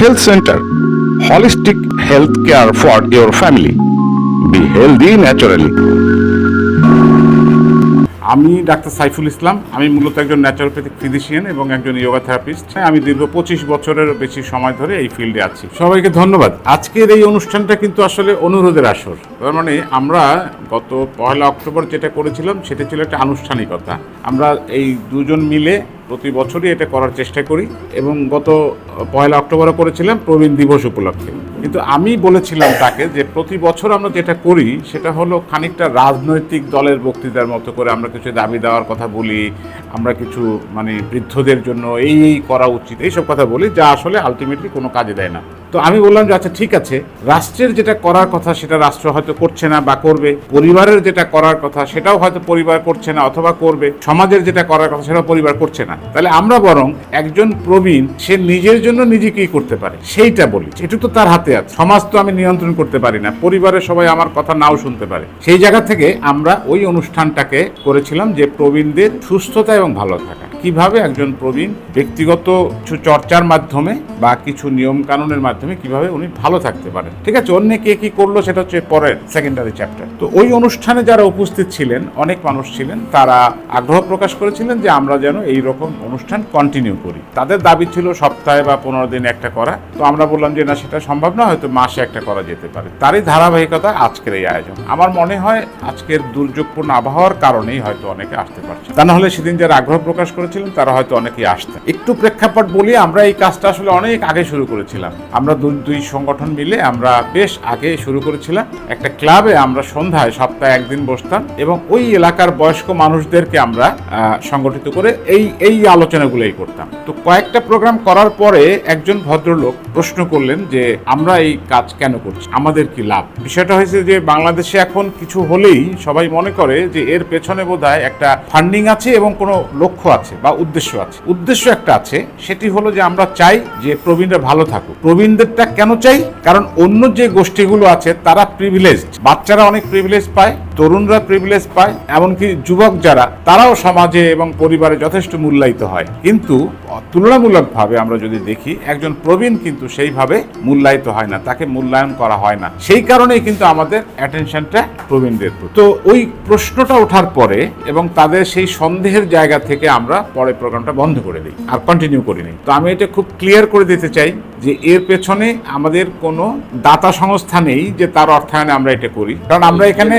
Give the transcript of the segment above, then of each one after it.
Health center Holistic health care for your family be healthy naturally আমি doctor Saiful Islam, আমি মূলত একজন ন্যাচারোপ্যাথিক ফিজিশিয়ান এবং একজন যোগা থেরাপিস্ট হ্যাঁ আমি দীর্ঘ পঁচিশ বছরের বেশি সময় ধরে এই ফিল্ডে আছি। সবাইকে ধন্যবাদ। আজকের এই অনুষ্ঠানটা কিন্তু আসলে অনুরোধের আসর। তার মানে আমরা গত পয়লা অক্টোবর যেটা করেছিলাম, সেটা ছিল একটা আনুষ্ঠানিকতা। আমরা এই দুজন মিলে প্রতি বছরই এটা করার চেষ্টা করি এবং গত পয়লা অক্টোবরে করেছিলাম প্রবীণ দিবস উপলক্ষে। কিন্তু আমি বলেছিলাম তাকে যে প্রতি বছর আমরা যেটা করি, সেটা হলো খানিকটা রাজনৈতিক দলের বক্তৃতার মতো করে আমরা কিছু দাবি দেওয়ার কথা বলি, আমরা কিছু মানে বৃদ্ধদের জন্য এই এই করা উচিত এইসব কথা বলি, যা আসলে আলটিমেটলি কোনো কাজে দেয় না। তো আমি বললাম যে আচ্ছা ঠিক আছে, রাষ্ট্রের যেটা করার কথা, সেটা রাষ্ট্র হয়তো করছে না বা করবে, পরিবারের যেটা করার কথা, সেটাও হয়তো পরিবার করছে না অথবা করবে, সমাজের যেটা করার কথা, সেটাও পরিবার করছে না। তাহলে আমরা বরং একজন প্রবীণ, সে নিজের জন্য নিজে কি করতে পারে, সেইটা বলি। এটু তো তার হাতে আছে সমাজ তো আমি নিয়ন্ত্রণ করতে পারি না পরিবারের সবাই আমার কথা নাও শুনতে পারে। সেই জায়গা থেকে আমরা ওই অনুষ্ঠানটাকে করেছিলাম যে প্রবীণদের সুস্থতা এবং ভালো থাকা। কীভাবে একজন প্রবীণ ব্যক্তিগত কিছু চর্চার মাধ্যমে বা কিছু নিয়ম কানুনের মাধ্যমে কীভাবে উনি ভালো থাকতে পারেন? ঠিক আছে, অন্য কে কি করল সেটা হচ্ছে পরের সেকেন্ডারি চ্যাপ্টার তো ওই অনুষ্ঠানে যারা উপস্থিত ছিলেন, অনেক মানুষ ছিলেন, তারা আগ্রহ প্রকাশ করেছিলেন যে আমরা যেন এই রকম অনুষ্ঠান কন্টিনিউ করি। তাদের দাবি ছিল সপ্তাহে বা পনেরো দিন একটা করা। তো আমরা বললাম যে না, সেটা সম্ভব না হয়তো মাসে একটা করা যেতে পারে। তারই ধারাবাহিকতা আজকের এই আয়োজন। আমার মনে হয় আজকের দুর্যোগপূর্ণ আবহাওয়ার কারণেই হয়তো অনেকে আসতে পারছে। তা না হলে সেদিন যারা আগ্রহ প্রকাশ করেছিলেন, তারা হয়তো অনেকেই আসতেন। একটু প্রেক্ষাপট বলি, আমরা এই কাজটা আসলে অনেক আগে শুরু করেছিলাম। আমরা দুই দুই সংগঠন মিলে আমরা বেশ আগে শুরু করেছিলাম। একটা ক্লাবে আমরা সন্ধ্যায় সপ্তাহে একদিন বসতাম এবং ওই এলাকার বয়স্ক মানুষদেরকে আমরা সংগঠিত করে এই এই আলোচনাগুলোই করতাম। তো কয়েকটা প্রোগ্রাম করার পরে একজন ভদ্রলোক প্রশ্ন করলেন যে, আমরা এই কাজ কেন করছি? আমাদের কি লাভ? বিষয়টা হয়েছে যে, বাংলাদেশে এখন কিছু হলেই সবাই মনে করে যে, এর পেছনে বোধহয় একটা ফান্ডিং আছে এবং কোনো লক্ষ্য আছে। বা উদ্দেশ্য আছে। উদ্দেশ্য একটা আছে, সেটি হলো যে আমরা চাই যে প্রবীণরা ভালো থাকুক। প্রবীণদেরটা কেন চাই? কারণ অন্য যে গোষ্ঠীগুলো আছে, তারা প্রিভিলেজ বাচ্চারা অনেক প্রিভিলেজ পায়, তরুণরা প্রিভিলেজ পায়, এমনকি যুবক যারা, তারাও সমাজে এবং পরিবারে যথেষ্ট মূল্যায়িত হয়। কিন্তু, তুলনামূলকভাবে আমরা যদি দেখি, একজন প্রবীণ কিন্তু সেইভাবে মূল্যায়িত হয় না, তাকে মূল্যায়ন করা হয় না। সেই কারণেই কিন্তু আমাদের অ্যাটেনশনটা প্রবীণদের তো ওই প্রশ্নটা ওঠার পরে এবং তাদের সেই সন্দেহের জায়গা থেকে আমরা পরে প্রোগ্রামটা বন্ধ করে দিই আর কন্টিনিউ করি নি। তো আমি এটা খুব ক্লিয়ার করে দিতে চাই যে এর পেছনে আমাদের কোনো দাতা সংস্থা নেই যে তার অর্থায়নে আমরা এটা করি। কারণ আমরা এখানে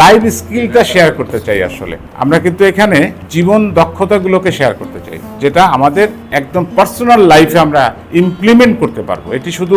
লাইভ স্কিলটা শেয়ার করতে চাই আসলে। আমরা কিন্তু এখানে জীবন দক্ষতাগুলোকে শেয়ার করতে চাই। যেটা আমাদের একদম পার্সোনাল লাইফে আমরা ইমপ্লিমেন্ট করতে পারব। এটি শুধু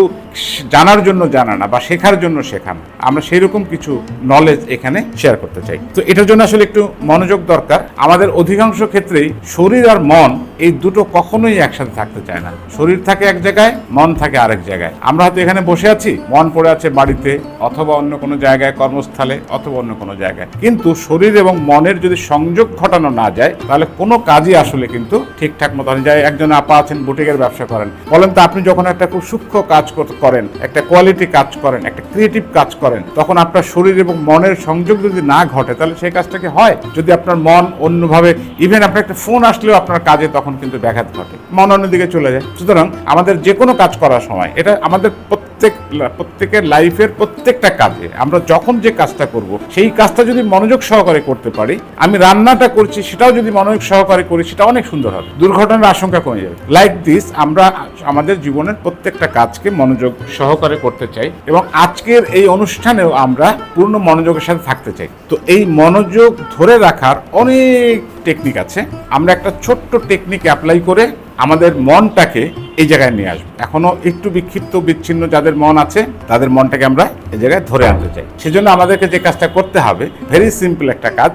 জানার জন্য জানা না, বা শেখার জন্য শেখানো। আমরা সেই রকম কিছু নলেজ এখানে শেয়ার করতে চাই। তো এটার জন্য আসলে একটু মনোযোগ দরকার। আমাদের অধিকাংশ ক্ষেত্রেই শরীর আর মন এই দুটো কখনোই একসাথে থাকতে চায় না। শরীর থাকে এক জায়গায়, মন থাকে আরেক জায়গায়। আমরা হয়তো এখানে বসে আছি, মন পড়ে আছে বাড়িতে, অথবা অন্য কোনো জায়গায়, কর্মস্থলে, অথবা অন্য কোনো জায়গায়। কিন্তু শরীর এবং মনের যদি সংযোগ ঘটানো না যায়, তাহলে কোনো কাজই আসলে কিন্তু ঠিকঠাক মতো যাই। একজন আপা আছেন, বুটিকের ব্যবসা করেন। বলেন তো, আপনি যখন একটা খুব সূক্ষ্ম কাজ করেন, একটা কোয়ালিটি কাজ করেন, একটা ক্রিয়েটিভ কাজ করেন, তখন আপনার শরীর এবং মনের সংযোগ যদি না ঘটে, তাহলে সেই কাজটা কি হয়? যদি আপনার মন অন্যভাবে ইভেন আপনার একটা ফোন আসলেও আপনার কাজে তখন কিন্তু ব্যাঘাত ঘটে। মন অন্যদিকে চলে যায়। সুতরাং আমাদের যে কোনো কাজ করার সময়, এটা আমাদের প্রত্যেক, প্রত্যেকের লাইফের প্রত্যেকটা কাজে আমরা যখন যে কাজটা করব, সেই কাজটা যদি মনোযোগ সহকারে করতে পারি, আমি রান্নাটা করছি, সেটাও যদি মনোযোগ সহকারে করি, সেটা অনেক সুন্দর হবে। দুর্ঘটনার আশঙ্কা কমে যাবে। লাইক দিস আমরা আমাদের জীবনের প্রত্যেকটা কাজকে মনোযোগ সহকারে করতে চাই এবং আজকের এই অনুষ্ঠানেও আমরা পূর্ণ মনোযোগের সাথে থাকতে চাই। তো এই মনোযোগ ধরে রাখার অনেক টেকনিক আছে। আমরা একটা ছোট্ট টেকনিক অ্যাপ্লাই করে আমাদের মনটাকে এই জায়গায় নিয়ে আসব। এখনও একটু বিক্ষিপ্ত বিচ্ছিন্ন যাদের মন আছে, তাদের মনটাকে আমরা এই জায়গায় ধরে আনতে চাই। সেজন্য আমাদেরকে যে কাজটা করতে হবে ভেরি সিম্পল একটা কাজ,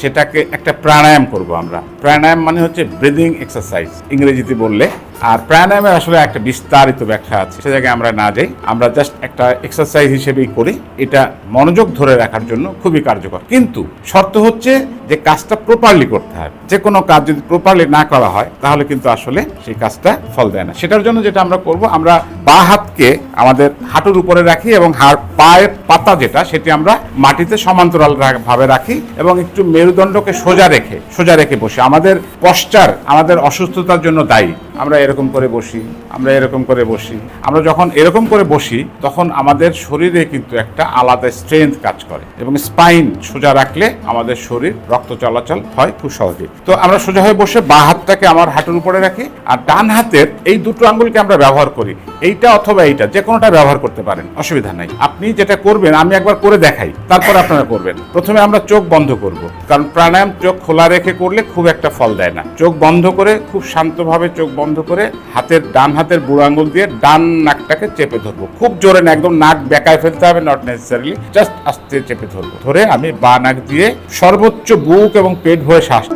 সেটাকে একটা প্রাণায়াম করব আমরা। প্রাণায়াম মানে হচ্ছে ব্রিদিং এক্সারসাইজ ইংরেজিতে বললে। আর প্রাণায়ামের আসলে একটা বিস্তারিত ব্যাখ্যা আছে, সে জায়গায় আমরা না যাই। আমরা জাস্ট একটা এক্সারসাইজ হিসেবেই করি। এটা মনোযোগ ধরে রাখার জন্য খুবই কার্যকর। কিন্তু শর্ত হচ্ছে যে কাজটা প্রপারলি করতে হবে। যে কোনো কাজ যদি প্রপারলি না করা হয়, তাহলে কিন্তু আসলে সেই কাজটা ফল দেয় না। সেটার জন্য যেটা আমরা করব, আমরা বা হাতকে আমাদের হাঁটুর উপরে রাখি এবং হাড় পায়ের পাতা যেটা, সেটি আমরা মাটিতে সমান্তরাল ভাবে রাখি এবং একটু মেরুদণ্ডকে সোজা রেখে সোজা রেখে বসে। আমাদের পশ্চার আমাদের অসুস্থতার জন্য দায়ী। আমরা এরকম করে বসি, আমরা এরকম করে বসি। আমরা যখন এরকম করে বসি, তখন আমাদের শরীরে কিন্তু একটা আলাদা স্ট্রেংথ কাজ করে এবং স্পাইন সোজা রাখলে আমাদের শরীর রক্ত চলাচল হয় খুব সহজে তো আমরা সোজা হয়ে বসে বা হাতটাকে আমার হাঁটুর উপরে রাখি আর ডান হাতের এই দুটো আঙ্গুলকে আমরা ব্যবহার করি। এইটা অথবা এইটা, যে কোনোটা ব্যবহার করতে পারেন, অসুবিধা নাই। আপনি যেটা করবেন, আমি একবার করে দেখাই, তারপর আপনারা করবেন। প্রথমে আমরা চোখ বন্ধ করব, কারণ প্রাণায়াম চোখ খোলা রেখে করলে খুব একটা ফল দেয় না। চোখ বন্ধ করে খুব শান্তভাবে চোখ বন্ধ করে হাতের ডান হাতের বুড়ো আঙুল দিয়ে ডান নাকটাকে চেপে ধরবো। খুব জোরে না, একদম নাক বেকায় ফেলতে হবে নট নেসেসারিলি জাস্ট আস্তে চেপে ধরবো। ধরে আমি বা নাক দিয়ে সর্বোচ্চ বুক এবং পেট ভয়ে শ্বাস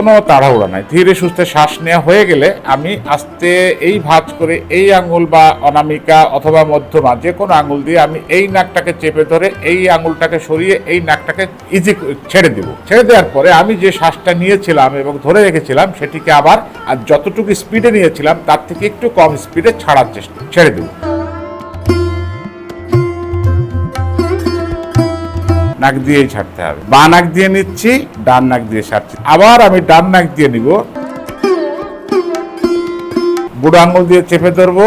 কোনো তাড়াহুড়া নাই। ধীরে সুস্থে শ্বাস নেওয়া হয়ে গেলে আমি আস্তে এই ভাঁজ করে এই আঙুল বা অনামিকা অথবা মধ্যমা যে কোনো আঙুল দিয়ে আমি এই নাকটাকে চেপে ধরে এই আঙুলটাকে সরিয়ে এই নাকটাকে ইজি ছেড়ে দেব। ছেড়ে দেওয়ার পরে আমি যে শ্বাসটা নিয়েছিলাম এবং ধরে রেখেছিলাম সেটিকে আবার আর যতটুকু স্পিডে নিয়েছিলাম তার থেকে একটু কম স্পিডে ছাড়ার চেষ্টা ছেড়ে দেবো। নাক দিয়েই ছাড়তে হবে। বা নাক দিয়ে নিচ্ছি, ডান নাক দিয়ে ছাড়ছি। আবার আমি ডান নাক দিয়ে নিব। বুড়ো আঙুল দিয়ে চেপে ধরবো।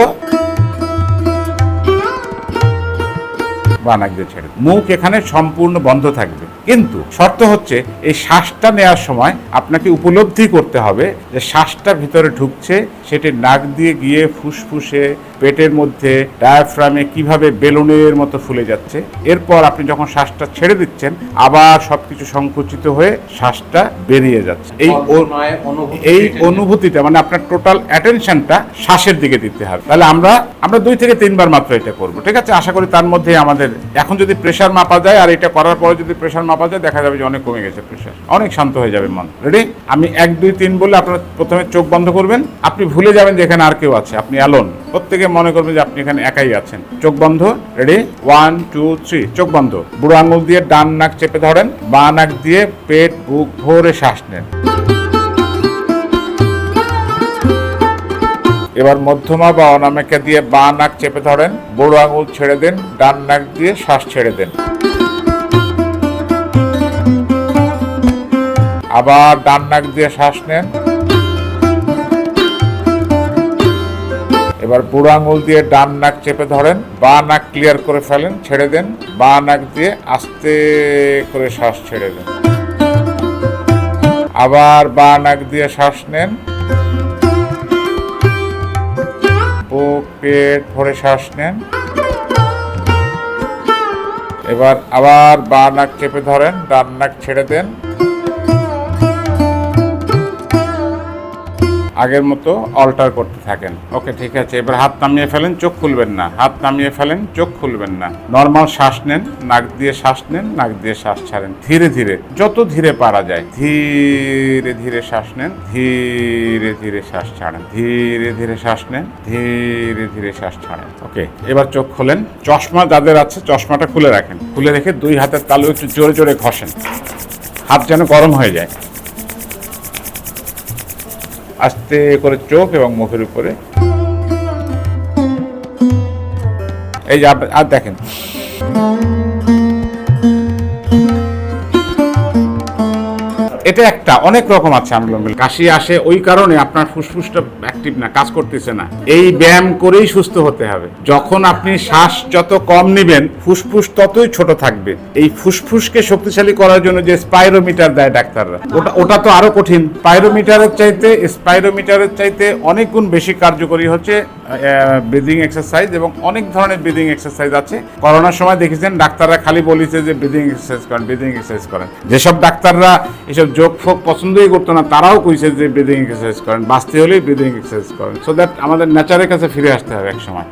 বা নাক দিয়ে ছেড়ে মুখ এখানে সম্পূর্ণ বন্ধ থাকবে। কিন্তু শর্ত হচ্ছে, এই শ্বাসটা নেওয়ার সময় আপনাকে উপলব্ধি করতে হবে যে শ্বাসটা ভিতরে ঢুকছে, সেটি নাক দিয়ে গিয়ে ফুসফুসে পেটের মধ্যে ডায়াফ্রামে কীভাবে বেলুনের মতো ফুলে যাচ্ছে এরপর আপনি যখন শ্বাসটা ছেড়ে দিচ্ছেন আবার সবকিছু সংকুচিত হয়ে শ্বাসটা বেরিয়ে যাচ্ছে। এই অনুভূতি এই অনুভূতিটা মানে আপনার টোটাল অ্যাটেনশনটা শ্বাসের দিকে দিতে হবে। তাহলে আমরা আমরা দুই থেকে তিনবার মাত্র এটা করব ঠিক আছে? আশা করি তার মধ্যে আমাদের এখন যদি প্রেশার মাপা যায় আর এটা করার পরে যদি প্রেশার মাপা যায় দেখা যাবে যে অনেক কমে গেছে প্রেশার অনেক শান্ত হয়ে যাবে মন। রেডি আমি এক দুই তিন বলে আপনারা প্রথমে চোখ বন্ধ করবেন। আপনি ভুলে যাবেন যে এখানে আর কেউ আছে আপনি অ্যালোন প্রত্যেকে মনে করবেন যে আপনি এখানে একাই আছেন। চোখ বন্ধ? রেডি ওয়ান টু থ্রি চোখ বন্ধ। বুড়ো আঙুল দিয়ে ডান নাক চেপে ধরেন, বা নাক দিয়ে পেট, বুক ভরে শ্বাস নেন। এবার মধ্যমা বা অনামিকা দিয়ে বা নাক চেপে ধরেন, বড় আঙুল ছেড়ে দেন, ডান নাক দিয়ে শ্বাস ছেড়ে দেন। আবার ডান নাক দিয়ে শ্বাস নেন এবার বুড়ো আঙুল দিয়ে ডান নাক চেপে ধরেন, বা নাক ক্লিয়ার করে ফেলেন, ছেড়ে দেন, বা নাক দিয়ে আস্তে করে শ্বাস ছেড়ে দেন। আবার বা নাক দিয়ে শ্বাস নেন। বুক পেট ভরে শ্বাস নেন। এবার আবার বা নাক চেপে ধরেন, ডান নাক ছেড়ে দেন। আগের মতো অল্টার করতে থাকেন। ওকে ঠিক আছে, এবার হাত নামিয়ে ফেলেন, চোখ খুলবেন না। হাত নামিয়ে ফেলেন, চোখ খুলবেন না। নর্মাল শ্বাস নেন, নাক দিয়ে শ্বাস নেন, নাক দিয়ে শ্বাস ছাড়েন। ধীরে ধীরে, যত ধীরে পারা যায়, ধীরে ধীরে শ্বাস নেন, ধীরে ধীরে শ্বাস ছাড়েন। ধীরে ধীরে শ্বাস নেন, ধীরে ধীরে শ্বাস ছাড়েন। ওকে এবার চোখ খোলেন। চশমা যাদের আছে, চশমাটা খুলে রাখেন। খুলে রেখে দুই হাতের তালু একটু জোরে জোরে ঘষেন। হাত যেন গরম হয়ে যায়। আস্তে করে চোখ এবং মুখের উপরে। এই যে আর দেখেন। একটা অনেক রকম আছে আমলম্বিল কাশি আসে, ওই কারণে আপনার ফুসফুসটা অ্যাক্টিভ না, কাজ করতেছে না। এই ব্যায়াম করেই সুস্থ হতে হবে। যখন আপনি শ্বাস যত কম নেবেন, ফুসফুস ততই ছোট থাকবে। এই ফুসফুসকে শক্তিশালী করার জন্য যে স্পাইরোমিটার দেয় ডাক্তাররা, ওটা ওটা তো আরও কঠিন। স্পাইরোমিটারের চাইতে স্পাইরোমিটারের চাইতে অনেক গুণ বেশি কার্যকরী হচ্ছে ব্রিদিং এক্সারসাইজ এবং অনেক ধরনের ব্রিদিং এক্সারসাইজ আছে। করোনার সময় দেখেছেন, ডাক্তাররা খালি বলেছে যে ব্রিদিং এক্সারসাইজ করেন ব্রিদিং এক্সারসাইজ করেন। যেসব ডাক্তাররা এসব যোগ ফোক পছন্দই করতো না, তারাও কইছে যে ব্রিদিং এক্সারসাইজ করেন, বাঁচতে হলেই ব্রিদিং এক্সারসাইজ করেন। সো দ্যাট আমাদের নেচারের কাছে ফিরে আসতে হবে এক সময়